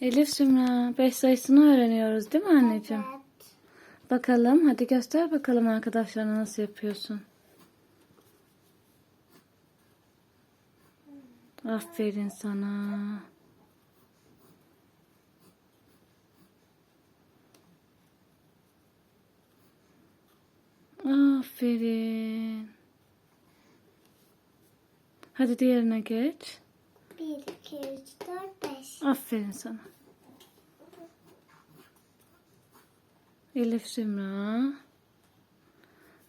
Elif Sümra 5 sayısını öğreniyoruz değil mi anneciğim? Evet. Bakalım hadi göster bakalım arkadaşlarına nasıl yapıyorsun. Aferin sana. Aferin. Hadi diğerine geç. 1, 2, 3, 4, 5. Aferin sana. Elif Zümra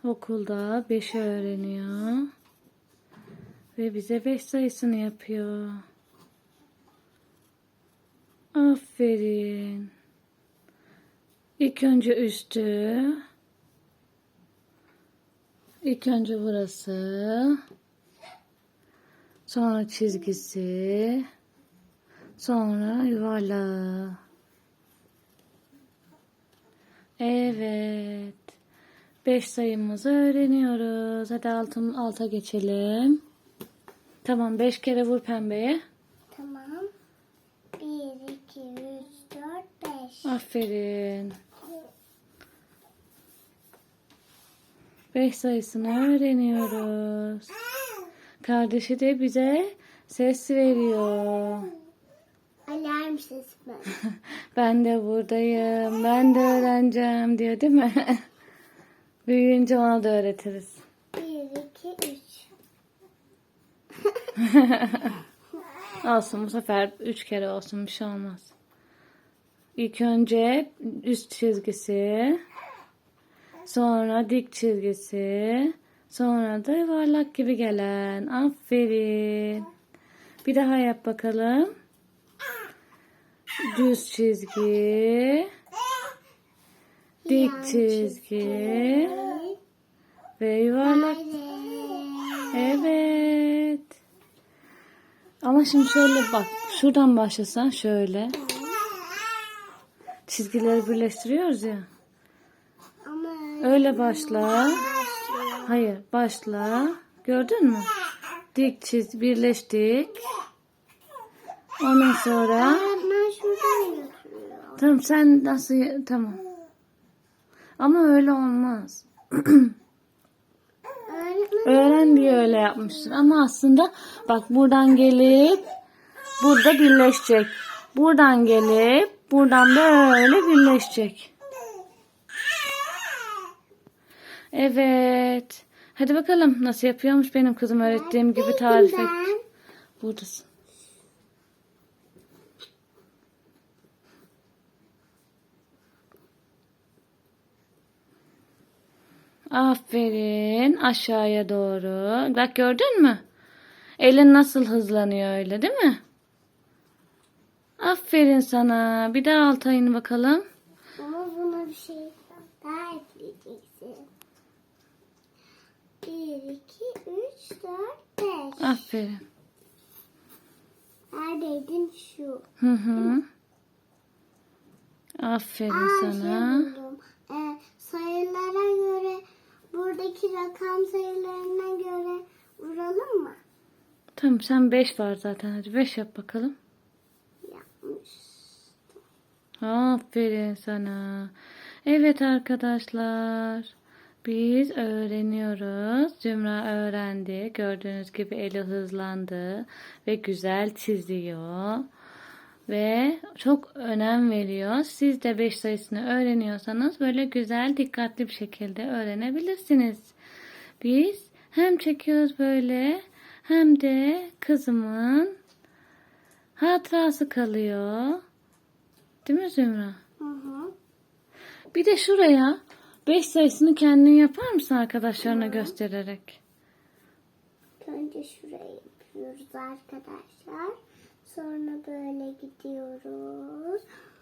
okulda 5'i öğreniyor. Ve bize 5 sayısını yapıyor. Aferin. İlk önce üstü. İlk önce burası. Sonra çizgisi. Sonra yuvarlağı. Evet. Beş sayımızı öğreniyoruz. Hadi altın, alta geçelim. Tamam beş kere vur pembeye. Tamam. 1, 2, 3, 4, 5. Aferin. Beş sayısını öğreniyoruz. Kardeşi de bize ses veriyor. Alarm sesi mi? Ben de buradayım. Ben de öğreneceğim diyor değil mi? Büyüyünce ona da öğretiriz. 1, 2, 3. Olsun bu sefer üç kere olsun bir şey olmaz. İlk önce üst çizgisi. Sonra dik çizgisi. Sonra da yuvarlak gibi gelen. Aferin. Bir daha yap bakalım. Düz çizgi. Dik çizgi. Ve yuvarlak. Evet. Ama şimdi şöyle bak. Şuradan başlasan şöyle. Çizgileri birleştiriyoruz ya. Öyle başla. Hayır başla. Gördün mü? Dik çiz birleştik. Ondan sonra. Tamam sen nasıl tamam. Ama öyle olmaz. Öğren diye öyle yapmıştır. Ama aslında bak buradan gelip burada birleşecek. Buradan gelip buradan böyle birleşecek. Evet. Hadi bakalım nasıl yapıyormuş benim kızım öğrettiğim gibi tarif et. Buradasın. Aferin aşağıya doğru. Bak gördün mü? Elin nasıl hızlanıyor öyle değil mi? Aferin sana. Bir daha alta in bakalım. ama buna bir şey daha ekleyeceksin. 1, 2, 3, 4, 5. Aferin. Neredeydin şu? Hı hı. Aferin Aa, sana. Şey buldum. Buradaki rakam sayılarına göre vuralım mı? Tamam sen 5 var zaten. Hadi 5 yap bakalım. Yapmış. Aferin sana. Evet arkadaşlar. Biz öğreniyoruz. Zümra öğrendi. Gördüğünüz gibi eli hızlandı ve güzel çiziyor. Ve çok önem veriyor. Siz de 5 sayısını öğreniyorsanız böyle güzel, dikkatli bir şekilde öğrenebilirsiniz. Biz hem çekiyoruz böyle hem de kızımın hatırası kalıyor. Değil mi Zümra? Hı hı. Bir de şuraya 5 sayısını kendin yapar mısın arkadaşlarına göstererek? Önce şuraya yapıyoruz arkadaşlar. Sonra böyle.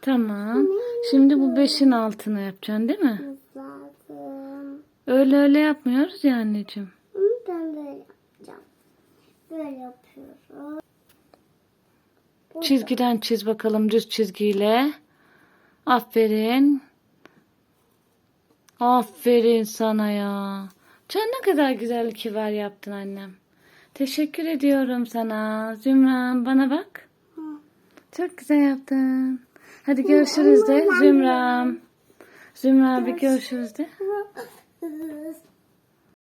Tamam. Şimdi bu 5'in altına yapacaksın değil mi? Lazım. Öyle öyle yapmıyoruz ya anneciğim. Ben böyle yapacağım. Böyle yapıyoruz. Çizgiden çiz bakalım düz çizgiyle. Aferin. Aferin sana ya. Sen ne kadar güzel kiver yaptın annem. Teşekkür ediyorum sana. Zümra bana bak. Hı. Çok güzel yaptın. Hadi görüşürüz de Zümra. Zümra bir görüşürüz de.